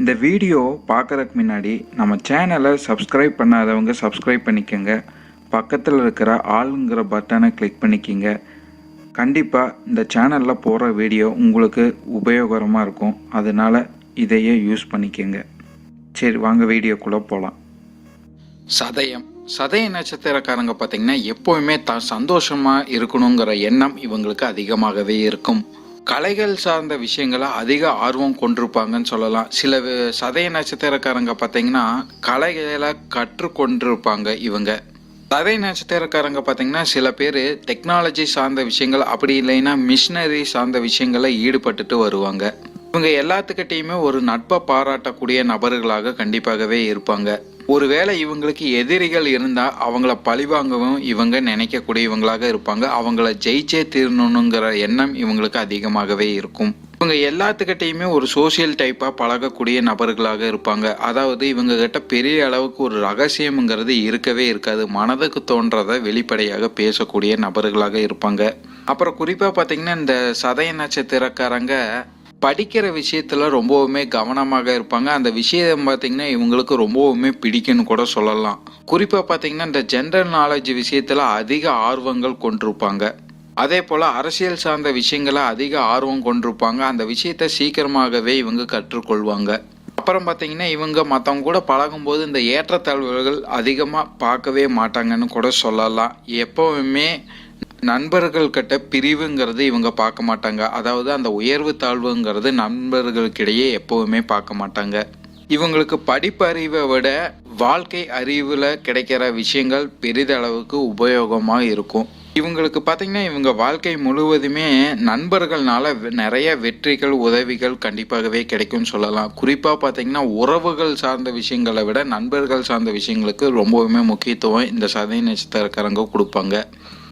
இந்த வீடியோ பார்க்குறதுக்கு முன்னாடி நம்ம சேனலை சப்ஸ்கிரைப் பண்ணாதவங்க சப்ஸ்கிரைப் பண்ணிக்கோங்க. பக்கத்தில் இருக்கிற ஆளுங்கிற பட்டனை கிளிக் பண்ணிக்கிங்க. கண்டிப்பாக இந்த சேனலில் போகிற வீடியோ உங்களுக்கு உபயோகரமாக இருக்கும். அதனால் இதையே யூஸ் பண்ணிக்கோங்க. சரி வாங்க வீடியோக்குள்ளே போகலாம் சதயம். சதய நட்சத்திரக்காரங்க பார்த்தீங்கன்னா எப்போவுமே த சந்தோஷமாக இருக்கணுங்கிற எண்ணம் இவங்களுக்கு அதிகமாகவே இருக்கும். கலைகள் சார்ந்த விஷயங்களை அதிக ஆர்வம் கொண்டிருப்பாங்கன்னு சொல்லலாம். சில சதய நட்சத்திரக்காரங்க பார்த்தீங்கன்னா கலைகளை கற்றுக்கொண்டிருப்பாங்க இவங்க. சதய நட்சத்திரக்காரங்க பார்த்தீங்கன்னா சில பேர் டெக்னாலஜி சார்ந்த விஷயங்கள் அப்படி இல்லைன்னா மிஷினரி சார்ந்த விஷயங்களை ஈடுபட்டுட்டு வருவாங்க. இவங்க எல்லாத்துக்கிட்டையுமே ஒரு நட்பை பாராட்டக்கூடிய நபர்களாக கண்டிப்பாகவே இருப்பாங்க. ஒருவேளை இவங்களுக்கு எதிரிகள் இருந்தால் அவங்கள பழிவாங்கவும் இவங்க நினைக்கக்கூடியவங்களாக இருப்பாங்க. அவங்கள ஜெயிச்சே தீரணுங்கிற எண்ணம் இவங்களுக்கு அதிகமாகவே இருக்கும். இவங்க எல்லாத்துக்கிட்டையுமே ஒரு சோஷியல் டைப்பாக பழகக்கூடிய நபர்களாக இருப்பாங்க. அதாவது இவங்க கிட்ட பெரிய அளவுக்கு ஒரு ரகசியம்ங்கிறது இருக்கவே இருக்காது. மனதுக்கு தோன்றதை வெளிப்படையாக பேசக்கூடிய நபர்களாக இருப்பாங்க. அப்புறம் குறிப்பாக பார்த்தீங்கன்னா இந்த சதய நட்சத்திரக்காரங்க படிக்கிற விஷயத்தில் ரொம்பவுமே கவனமாக இருப்பாங்க. அந்த விஷயம் பார்த்தீங்கன்னா இவங்களுக்கு ரொம்பவுமே பிடிக்குன்னு கூட சொல்லலாம். குறிப்பாக பார்த்தீங்கன்னா இந்த ஜென்ரல் நாலேஜ் விஷயத்துல அதிக ஆர்வங்கள் கொண்டிருப்பாங்க. அதே போல் அரசியல் சார்ந்த விஷயங்களை அதிக ஆர்வம் கொண்டிருப்பாங்க. அந்த விஷயத்தை சீக்கிரமாகவே இவங்க கற்றுக்கொள்வாங்க. அப்புறம் பார்த்தீங்கன்னா இவங்க மற்றவங்க கூட பழகும்போது இந்த ஏற்றத்தாழ்வுகள் அதிகமாக பார்க்கவே மாட்டாங்கன்னு கூட சொல்லலாம். எப்போவுமே நண்பர்கள் கிட்ட பிரிவுங்கிறது இவங்க பார்க்க மாட்டாங்க. அதாவது அந்த உயர்வு தாழ்வுங்கிறது நண்பர்களுக்கிடையே எப்போவுமே பார்க்க மாட்டாங்க. இவங்களுக்கு படிப்பறிவை விட வாழ்க்கை அறிவில் கிடைக்கிற விஷயங்கள் பெரிதளவுக்கு உபயோகமாக இருக்கும். இவங்களுக்கு பார்த்தீங்கன்னா இவங்க வாழ்க்கை முழுவதுமே நண்பர்கள்னால வெ- நிறைய வெற்றிகள் உதவிகள் கண்டிப்பாகவே கிடைக்கும்னு சொல்லலாம். குறிப்பாக பார்த்தீங்கன்னா உறவுகள் சார்ந்த விஷயங்களை விட நண்பர்கள் சார்ந்த விஷயங்களுக்கு ரொம்பவுமே முக்கியத்துவம் இந்த சதய நட்சத்திரக்காரங்க கொடுப்பாங்க.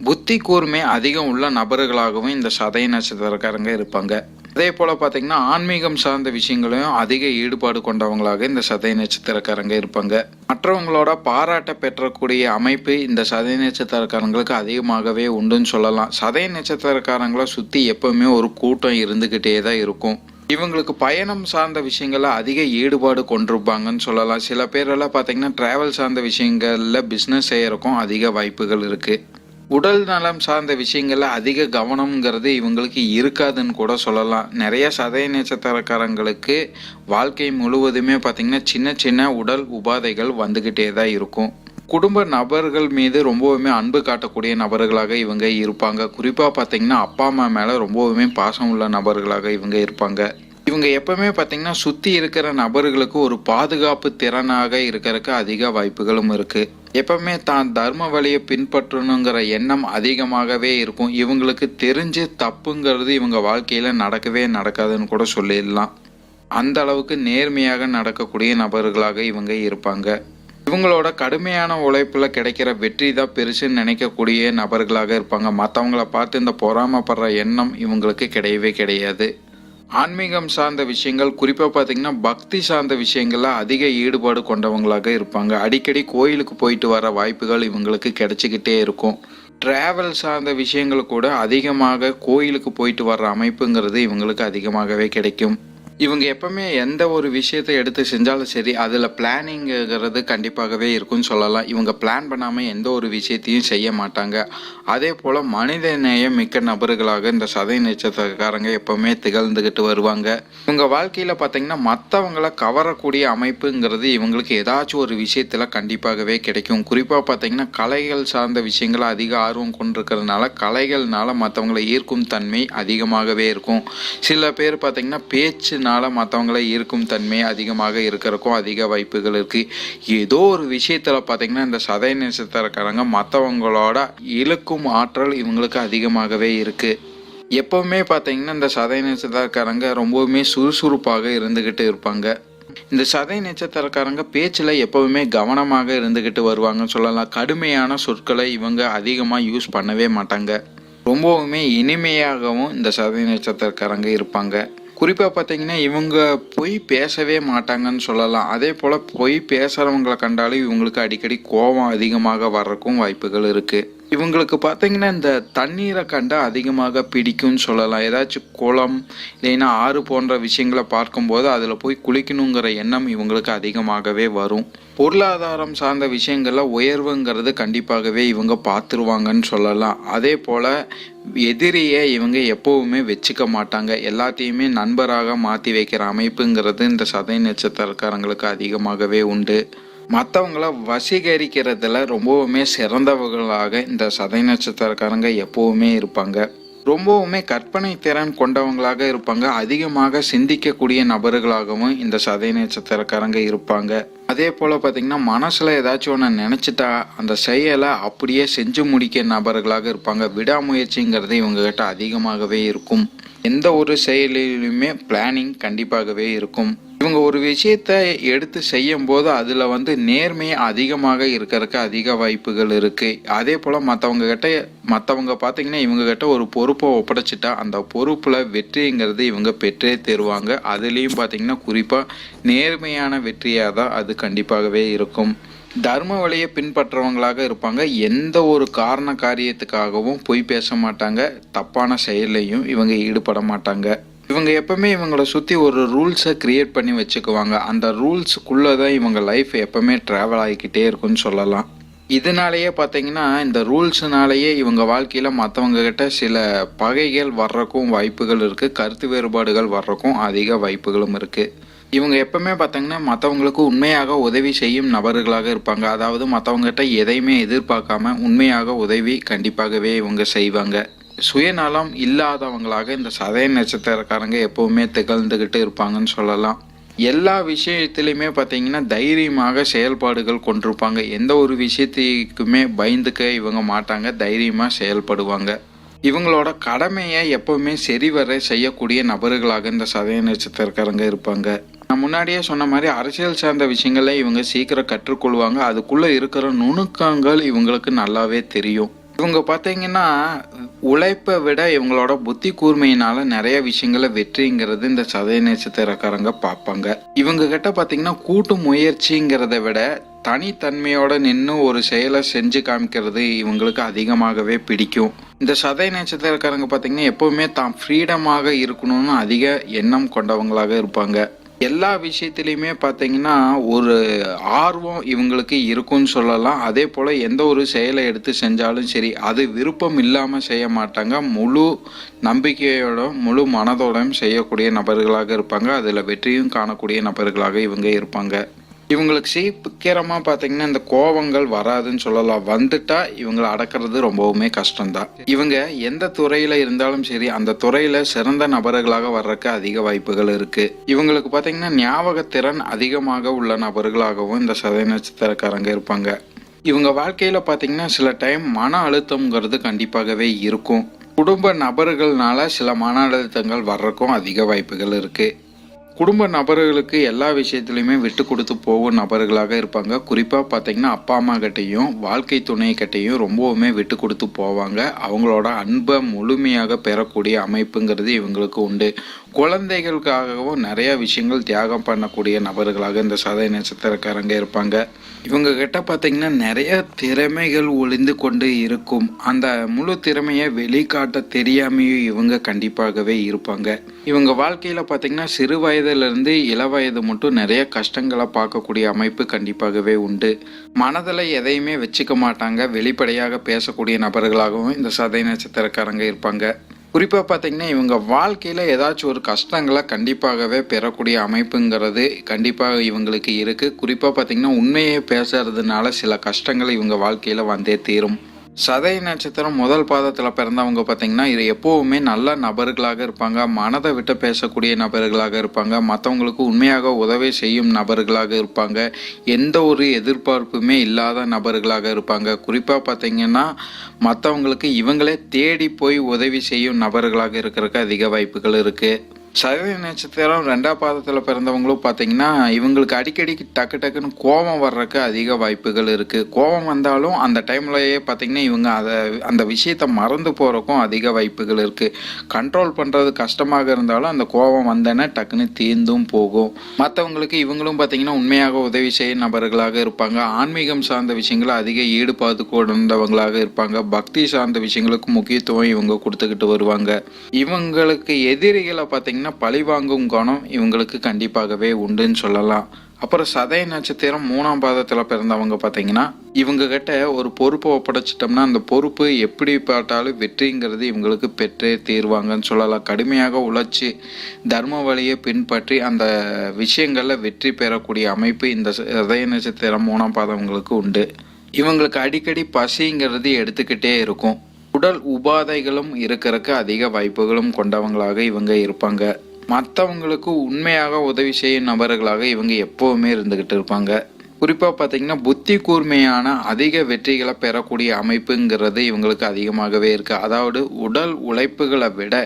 புத்தி கூர்மை அதிகம் உள்ள நபர்களாகவும் இந்த சதய நட்சத்திரக்காரங்க இருப்பாங்க. அதே போல் பார்த்தீங்கன்னா ஆன்மீகம் சார்ந்த விஷயங்களையும் அதிக ஈடுபாடு கொண்டவங்களாக இந்த சதய நட்சத்திரக்காரங்க இருப்பாங்க. மற்றவங்களோட பாராட்ட பெற்றக்கூடிய அமைப்பு இந்த சதய நட்சத்திரக்காரங்களுக்கு அதிகமாகவே உண்டுன்னு சொல்லலாம். சதய நட்சத்திரக்காரங்களை சுற்றி எப்பவுமே ஒரு கூட்டம் இருந்துக்கிட்டே தான் இருக்கும். இவங்களுக்கு பயணம் சார்ந்த விஷயங்களை அதிக ஈடுபாடு கொண்டிருப்பாங்கன்னு சொல்லலாம். சில பேரெல்லாம் பார்த்தீங்கன்னா ட்ராவல் சார்ந்த விஷயங்களில் பிஸ்னஸ் செய்யறதுக்கும் அதிக வாய்ப்புகள் இருக்குது உடல் நலம் சார்ந்த விஷயங்களில் அதிக கவனம்ங்கிறது இவங்களுக்கு இருக்காதுன்னு கூட சொல்லலாம். நிறைய சதய நட்சத்திரக்காரங்களுக்கு வாழ்க்கை முழுவதுமே பார்த்திங்கன்னா சின்ன சின்ன உடல் உபாதைகள் வந்துக்கிட்டே தான் இருக்கும். குடும்ப நபர்கள் மீது ரொம்பவுமே அன்பு காட்டக்கூடிய நபர்களாக இவங்க இருப்பாங்க. குறிப்பாக பார்த்திங்கன்னா அப்பா அம்மா மேலே ரொம்பவுமே பாசம் உள்ள நபர்களாக இவங்க இருப்பாங்க. இவங்க எப்பவுமே பார்த்திங்கன்னா சுற்றி இருக்கிற நபர்களுக்கு ஒரு பாதுகாப்பு திறனாக இருக்கிறதுக்கு அதிக வாய்ப்புகளும் இருக்குது எப்பவுமே தான் தர்ம வழியை பின்பற்றணுங்கிற எண்ணம் அதிகமாகவே இருக்கும். இவங்களுக்கு தெரிஞ்சு தப்புங்கிறது இவங்க வாழ்க்கையில் நடக்கவே நடக்காதுன்னு கூட சொல்லிடலாம். அந்த அளவுக்கு நேர்மையாக நடக்கக்கூடிய நபர்களாக இவங்க இருப்பாங்க. இவங்களோட கடுமையான உழைப்பில் கிடைக்கிற வெற்றி தான் பெருசுன்னு நினைக்கக்கூடிய நபர்களாக இருப்பாங்க. மற்றவங்கள பார்த்து இந்த பொறாமப்படுற எண்ணம் இவங்களுக்கு கிடையவே கிடையாது. ஆன்மீகம் சார்ந்த விஷயங்கள் குறிப்பாக பார்த்தீங்கன்னா பக்தி சார்ந்த விஷயங்கள்ல அதிக ஈடுபாடு கொண்டவங்களாக இருப்பாங்க. அடிக்கடி கோயிலுக்கு போயிட்டு வர வாய்ப்புகள் இவங்களுக்கு கிடைச்சிக்கிட்டே இருக்கும். டிராவல் சார்ந்த விஷயங்கள் கூட அதிகமாக கோயிலுக்கு போயிட்டு வர்ற அமைப்புங்கிறது இவங்களுக்கு அதிகமாகவே கிடைக்கும். இவங்க எப்பவுமே எந்த ஒரு விஷயத்தை எடுத்து செஞ்சாலும் சரி அதில் பிளானிங்கிறது கண்டிப்பாகவே இருக்கும்னு சொல்லலாம். இவங்க பிளான் பண்ணாமல் எந்த ஒரு விஷயத்தையும் செய்ய மாட்டாங்க. அதே போல் மனித நேயம் மிக்க நபர்களாக இந்த சதை நட்சத்திரக்காரங்க எப்பவுமே திகழ்ந்துக்கிட்டு வருவாங்க. இவங்க வாழ்க்கையில் பார்த்தீங்கன்னா மற்றவங்கள கவரக்கூடிய அமைப்புங்கிறது இவங்களுக்கு ஏதாச்சும் ஒரு விஷயத்தில் கண்டிப்பாகவே கிடைக்கும். குறிப்பாக பார்த்தீங்கன்னா கலைகள் சார்ந்த விஷயங்கள் அதிக ஆர்வம் கொண்டிருக்கிறதுனால கலைகள்னால மற்றவங்களை ஈர்க்கும் தன்மை அதிகமாகவே இருக்கும். சில பேர் பார்த்தீங்கன்னா பேச்சுனால மற்றவங்களை ஈர்க்கும் தன்மை அதிகமாக இருக்கிறக்கும் அதிக வாய்ப்புகள் இருக்குது ஏதோ ஒரு விஷயத்தில் பார்த்திங்கன்னா இந்த சதை நட்சத்திரக்காரங்க மற்றவங்களோட இழுக்கும் ஆற்றல் இவங்களுக்கு அதிகமாகவே இருக்குது எப்பவுமே பார்த்திங்கன்னா இந்த சதை நட்சத்திரக்காரங்க ரொம்பவுமே சுறுசுறுப்பாக இருந்துக்கிட்டு இருப்பாங்க. இந்த சதை நட்சத்திரக்காரங்க பேச்சில் எப்பவுமே கவனமாக இருந்துக்கிட்டு வருவாங்கன்னு சொல்லலாம். கடுமையான சொற்களை இவங்க அதிகமாக யூஸ் பண்ணவே மாட்டாங்க. ரொம்பவுமே இனிமையாகவும் இந்த சதை நட்சத்திரக்காரங்க இருப்பாங்க. குறிப்பாக பார்த்தீங்கன்னா இவங்க பொய் பேசவே மாட்டாங்கன்னு சொல்லலாம். அதே போல் பொய் பேசுகிறவங்களை கண்டாலும் இவங்களுக்கு அடிக்கடி கோபம் அதிகமாக வர்றக்கும் வாய்ப்புகள் இருக்குது இவங்களுக்கு பார்த்தீங்கன்னா இந்த தண்ணீரை கண்டா அதிகமாக பிடிக்கும்னு சொல்லலாம். ஏதாச்சும் குளம் இல்லைன்னா ஆறு போன்ற விஷயங்களை பார்க்கும்போது அதில் போய் குளிக்கணுங்கிற எண்ணம் இவங்களுக்கு அதிகமாகவே வரும். பொருளாதாரம் சார்ந்த விஷயங்களில் உயர்வுங்கிறது கண்டிப்பாகவே இவங்க பார்த்துருவாங்கன்னு சொல்லலாம். அதே போல் எதிரியை இவங்க எப்போவுமே வச்சுக்க மாட்டாங்க. எல்லாத்தையுமே நண்பராக மாற்றி வைக்கிற அமைப்புங்கிறது இந்த சதை நட்சத்திரக்காரங்களுக்கு அதிகமாகவே உண்டு. மற்றவங்கள வசீகரிக்கிறதுல ரொம்பவுமே சிறந்தவர்களாக இந்த சதை நட்சத்திரக்காரங்க எப்போவுமே இருப்பாங்க. ரொம்பவுமே கற்பனை திறன் கொண்டவங்களாக இருப்பாங்க. அதிகமாக சிந்திக்கக்கூடிய நபர்களாகவும் இந்த சதை நட்சத்திரக்காரங்க இருப்பாங்க. அதே போல் பார்த்தீங்கன்னா மனசில் ஏதாச்சும் ஒன்று நினச்சிட்டா அந்த செயலை அப்படியே செஞ்சு முடிக்க நபர்களாக இருப்பாங்க. விடாமுயற்சிங்கிறது இவங்ககிட்ட அதிகமாகவே இருக்கும். எந்த ஒரு செயலிலுமே பிளானிங் கண்டிப்பாகவே இருக்கும். இவங்க ஒரு விஷயத்தை எடுத்து செய்யும் போது அதில் வந்து நேர்மை அதிகமாக இருக்கிறதுக்கு அதிக வாய்ப்புகள் இருக்குது அதே போல் மற்றவங்க கிட்ட மற்றவங்க பார்த்தீங்கன்னா இவங்ககிட்ட ஒரு பொறுப்பை ஒப்படைச்சிட்டா அந்த பொறுப்பில் வெற்றிங்கிறது இவங்க பெற்றே தருவாங்க. அதுலேயும் பார்த்தீங்கன்னா குறிப்பாக நேர்மையான வெற்றியாக தான் அது கண்டிப்பாகவே இருக்கும். தர்ம வழியை பின்பற்றவங்களாக இருப்பாங்க. எந்த ஒரு காரண காரியத்துக்காகவும் பொய் பேச மாட்டாங்க. தப்பான செயல்லையும் இவங்க ஈடுபட மாட்டாங்க. இவங்க எப்பவுமே இவங்களை சுற்றி ஒரு ரூல்ஸை கிரியேட் பண்ணி வச்சுக்குவாங்க. அந்த ரூல்ஸுக்குள்ளே தான் இவங்க லைஃப் எப்பவுமே ட்ராவல் ஆகிக்கிட்டே இருக்குன்னு சொல்லலாம். இதனாலேயே பார்த்தீங்கன்னா இந்த ரூல்ஸ்னாலேயே இவங்க வாழ்க்கையில் மற்றவங்க கிட்ட சில பகைகள் வர்றக்கும் வாய்ப்புகள் இருக்குது கருத்து வேறுபாடுகள் வர்றக்கும் அதிக வாய்ப்புகளும் இருக்குது இவங்க எப்பவுமே பார்த்தீங்கன்னா மற்றவங்களுக்கு உண்மையாக உதவி செய்யும் நபர்களாக இருப்பாங்க. அதாவது மற்றவங்ககிட்ட எதையுமே எதிர்பார்க்காம உண்மையாக உதவி கண்டிப்பாகவே இவங்க செய்வாங்க. சுயநலம் இல்லாதவங்களாக இந்த சதய நட்சத்திரக்காரங்க எப்பவுமே திகழ்ந்துக்கிட்டு இருப்பாங்கன்னு சொல்லலாம். எல்லா விஷயத்திலையுமே பார்த்தீங்கன்னா தைரியமாக செயல்பாடுகள் கொண்டிருப்பாங்க. எந்த ஒரு விஷயத்துக்குமே பயந்துக்க இவங்க மாட்டாங்க தைரியமாக செயல்படுவாங்க. இவங்களோட கடமையை எப்பவுமே சரிவர செய்யக்கூடிய நபர்களாக இந்த சதய நட்சத்திரக்காரங்க இருப்பாங்க. நான் முன்னாடியே சொன்ன மாதிரி அரசியல் சார்ந்த விஷயங்களை இவங்க சீக்கிரம் கற்றுக்கொள்வாங்க. அதுக்குள்ளே இருக்கிற நுணுக்கங்கள் இவங்களுக்கு நல்லாவே தெரியும். இவங்க பார்த்தீங்கன்னா உழைப்பை விட இவங்களோட புத்தி கூர்மையினால நிறைய விஷயங்களை வெற்றிங்கிறது இந்த சதய நட்சத்திரக்காரங்க பார்ப்பாங்க. இவங்க கிட்ட பார்த்தீங்கன்னா கூட்டு முயற்சிங்கிறத விட தனித்தன்மையோட நின்று ஒரு செயலை செஞ்சு காமிக்கிறது இவங்களுக்கு அதிகமாகவே பிடிக்கும். இந்த சதை நட்சத்திரக்காரங்க பார்த்தீங்கன்னா எப்பவுமே தான் ஃப்ரீடமாக இருக்கணும்னு அதிக எண்ணம் கொண்டவங்களாக இருப்பாங்க. எல்லா விஷயத்துலையுமே பார்த்தீங்கன்னா ஒரு ஆர்வம் இவங்களுக்கு இருக்கும்னு சொல்லலாம். அதே போல் எந்த ஒரு செயலை எடுத்து செஞ்சாலும் சரி அது விருப்பம் இல்லாமல் செய்ய மாட்டாங்க. முழு நம்பிக்கையோட முழு மனதோடும் செய்யக்கூடிய நபர்களாக இருப்பாங்க. அதில் வெற்றியும் காணக்கூடிய நபர்களாக இவங்க இருப்பாங்க. இவங்களுக்கு சீக்கிரமாக பார்த்தீங்கன்னா இந்த கோபங்கள் வராதுன்னு சொல்லலாம். வந்துட்டா இவங்களை அடக்கிறது ரொம்பவுமே கஷ்டம்தான். இவங்க எந்த துறையில் இருந்தாலும் சரி அந்த துறையில் சிறந்த நபர்களாக வர்றதுக்கு அதிக வாய்ப்புகள் இருக்கு. இவங்களுக்கு பார்த்தீங்கன்னா ஞாபகத்திறன் அதிகமாக உள்ள நபர்களாகவும் இந்த சதய நட்சத்திரக்காரங்க இருப்பாங்க. இவங்க வாழ்க்கையில் பார்த்தீங்கன்னா சில டைம் மன அழுத்தம்ங்கிறது கண்டிப்பாகவே இருக்கும். குடும்ப நபர்கள்னால சில மன அழுத்தங்கள் வர்றதுக்கும் அதிக வாய்ப்புகள் இருக்குது குடும்ப நபர்களுக்கு எல்லா விஷயத்துலையுமே விட்டு கொடுத்து போகும் நபர்களாக இருப்பாங்க. குறிப்பாக பார்த்தீங்கன்னா அப்பா அம்மா கிட்டேயும் வாழ்க்கை துணை கிட்டேயும் ரொம்பவுமே விட்டு கொடுத்து போவாங்க. அவங்களோட அன்பை முழுமையாக பெறக்கூடிய அமைப்புங்கிறது இவங்களுக்கு உண்டு. குழந்தைகளுக்காகவும் நிறைய விஷயங்கள் தியாகம் பண்ணக்கூடிய நபர்களாக இந்த சதய நட்சத்திரக்காரங்க இருப்பாங்க. இவங்க கிட்ட பார்த்தீங்கன்னா நிறைய திறமைகள் ஒளிந்து கொண்டு இருக்கும். அந்த முழு திறமையை வெளிக்காட்ட தெரியாமையும் இவங்க கண்டிப்பாகவே இருப்பாங்க. இவங்க வாழ்க்கையில் பார்த்தீங்கன்னா சிறு வயதுலேருந்து இள வயது மட்டும் நிறைய கஷ்டங்களை பார்க்கக்கூடிய அமைப்பு கண்டிப்பாகவே உண்டு. மனதில் எதையுமே வச்சுக்க மாட்டாங்க. வெளிப்படையாக பேசக்கூடிய நபர்களாகவும் இந்த சதய நட்சத்திரக்காரங்க இருப்பாங்க. குறிப்பாக பார்த்தீங்கன்னா இவங்க வாழ்க்கையில் ஏதாச்சும் ஒரு கஷ்டங்களை கண்டிப்பாகவே பெறக்கூடிய அமைப்புங்கிறது கண்டிப்பாக இவங்களுக்கு இருக்குது குறிப்பாக பார்த்தீங்கன்னா உண்மையை பேசுறதுனால சில கஷ்டங்கள் இவங்க வாழ்க்கையில் வந்தே தீரும். சதய நட்சத்திரம் முதல் பாதத்தில் பிறந்தவங்க பார்த்தீங்கன்னா இது எப்போவுமே நல்ல நபர்களாக இருப்பாங்க. மனதை விட்டு பேசக்கூடிய நபர்களாக இருப்பாங்க. மற்றவங்களுக்கு உண்மையாக உதவி செய்யும் நபர்களாக இருப்பாங்க. எந்த ஒரு எதிர்பார்ப்புமே இல்லாத நபர்களாக இருப்பாங்க. குறிப்பாக பார்த்தீங்கன்னா மற்றவங்களுக்கு இவங்களே தேடி போய் உதவி செய்யும் நபர்களாக இருக்கிறதுக்கு அதிக வாய்ப்புகள் இருக்குது சதவீத நட்சத்திரம் ரெண்டாம் பாதத்தில் பிறந்தவங்களும் பார்த்தீங்கன்னா இவங்களுக்கு அடிக்கடி டக்கு டக்குன்னு கோபம் வர்றதுக்கு அதிக வாய்ப்புகள் இருக்குது கோபம் வந்தாலும் அந்த டைம்லயே பார்த்தீங்கன்னா இவங்க அதை அந்த விஷயத்தை மறந்து போகிறக்கும் அதிக வாய்ப்புகள் இருக்குது கண்ட்ரோல் பண்ணுறது கஷ்டமாக இருந்தாலும் அந்த கோபம் வந்தேன்னா டக்குன்னு தீர்ந்தும் போகும். மற்றவங்களுக்கு இவங்களும் பார்த்தீங்கன்னா உண்மையாக உதவி செய்ய நபர்களாக இருப்பாங்க. ஆன்மீகம் சார்ந்த விஷயங்களை அதிக ஈடுபாடு கொண்டவங்களாக இருப்பாங்க. பக்தி சார்ந்த விஷயங்களுக்கு முக்கியத்துவம் இவங்க கொடுத்துக்கிட்டு வருவாங்க. இவங்களுக்கு எதிரிகளை பார்த்தீங்கன்னா பழிவாங்கும் குணம் இவங்களுக்கு கண்டிப்பாகவே உண்டுன்னு சொல்லலாம். அப்புறம் சதய நட்சத்திரம் மூணாம் பாதத்தில் பிறந்தவங்க பார்த்தீங்கன்னா இவங்க கிட்ட ஒரு பொறுப்பை ஒப்படைச்சிட்டோம்னா அந்த பொறுப்பு எப்படி பார்த்தாலும் வெற்றிங்கிறது இவங்களுக்கு பெற்றே தீர்வாங்கன்னு சொல்லலாம். கடுமையாக உழைச்சி தர்ம வழியை பின்பற்றி அந்த விஷயங்களில் வெற்றி பெறக்கூடிய அமைப்பு இந்த சதய நட்சத்திரம் மூணாம் பாதவங்களுக்கு உண்டு. இவங்களுக்கு அடிக்கடி பசிங்கிறது எடுத்துக்கிட்டே இருக்கும். உடல் உபாதைகளும் இருக்கிறதுக்கு அதிக வாய்ப்புகளும் கொண்டவங்களாக இவங்க இருப்பாங்க. மற்றவங்களுக்கு உண்மையாக உதவி செய்யும் நபர்களாக இவங்க எப்போவுமே இருந்துக்கிட்டு இருப்பாங்க. குறிப்பாக பார்த்தீங்கன்னா புத்தி கூர்மையான அதிக வெற்றிகளை பெறக்கூடிய அமைப்புங்கிறது இவங்களுக்கு அதிகமாகவே இருக்குது அதாவது உடல் உழைப்புகளை விட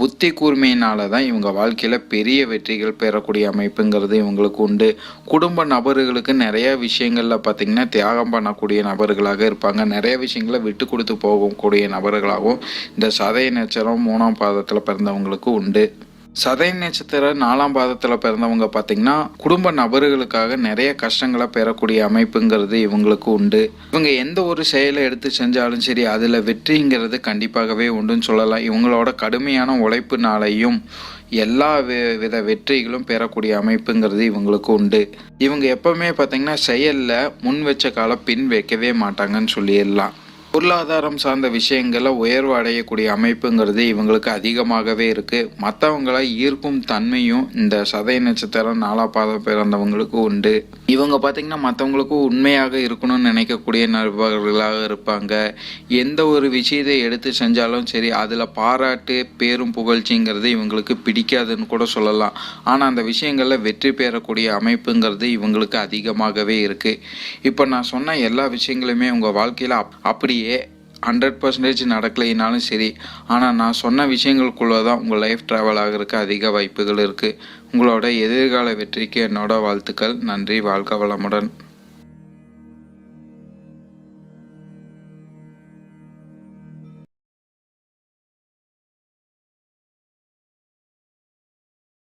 புத்தி கூர்மையினால தான் இவங்க வாழ்க்கையில் பெரிய வெற்றிகள் பெறக்கூடிய அமைப்புங்கிறது இவங்களுக்கு உண்டு. குடும்ப நபர்களுக்கு நிறைய விஷயங்களில் பார்த்தீங்கன்னா தியாகம் பண்ணக்கூடிய நபர்களாக இருப்பாங்க. நிறைய விஷயங்களை விட்டு கொடுத்து போகக்கூடிய நபர்களாகவும் இந்த சதய நட்சத்திரம் மூணாம் பாதத்தில் பிறந்தவங்களுக்கு உண்டு. சதய நட்சத்திரம் நாலாம் பாதத்தில் பிறந்தவங்க பார்த்தீங்கன்னா குடும்ப நபர்களுக்காக நிறைய கஷ்டங்களை பெறக்கூடிய அமைப்புங்கிறது இவங்களுக்கு உண்டு. இவங்க எந்த ஒரு செயலை எடுத்து செஞ்சாலும் சரி அதில் வெற்றிங்கிறது கண்டிப்பாகவே உண்டுன்னு சொல்லலாம். இவங்களோட கடுமையான உழைப்புனாலையும் எல்லா வி- வித வெற்றிகளும் பெறக்கூடிய அமைப்புங்கிறது இவங்களுக்கு உண்டு. இவங்க எப்பவுமே பார்த்தீங்கன்னா செயலில் முன் வச்ச காலம் பின் வைக்கவே மாட்டாங்கன்னு சொல்லிடலாம். பொருளாதாரம் சார்ந்த விஷயங்களை உயர்வு அடையக்கூடிய அமைப்புங்கிறது இவங்களுக்கு அதிகமாகவே இருக்குது மற்றவங்களை ஈர்க்கும் தன்மையும் இந்த சதய நட்சத்திரம் நாலா பாதம் பிறந்தவங்களுக்கு உண்டு. இவங்க பார்த்திங்கன்னா மற்றவங்களுக்கும் உண்மையாக இருக்கணும்னு நினைக்கக்கூடிய நபர்களாக இருப்பாங்க. எந்த ஒரு விஷயத்தை எடுத்து செஞ்சாலும் சரி அதில் பாராட்டு பேரும் புகழ்ச்சிங்கிறது இவங்களுக்கு பிடிக்காதுன்னு கூட சொல்லலாம். ஆனால் அந்த விஷயங்களில் வெற்றி பெறக்கூடிய அமைப்புங்கிறது இவங்களுக்கு அதிகமாகவே இருக்குது இப்போ நான் சொன்ன எல்லா விஷயங்களுமே உங்கள் வாழ்க்கையில் அப் அப்படியே ஹண்ட்ரட் பர்சன்டேஜ் நடக்கலைனாலும் சரி ஆனால் நான் சொன்ன விஷயங்களுக்குள்ளே தான் உங்கள் லைஃப் ட்ராவல் ஆகிறதுக்கு அதிக வாய்ப்புகள் இருக்குது உங்களோட எதிர்கால வெற்றிக்கு என்னோட வாழ்த்துக்கள். நன்றி. வாழ்க வளமுடன்.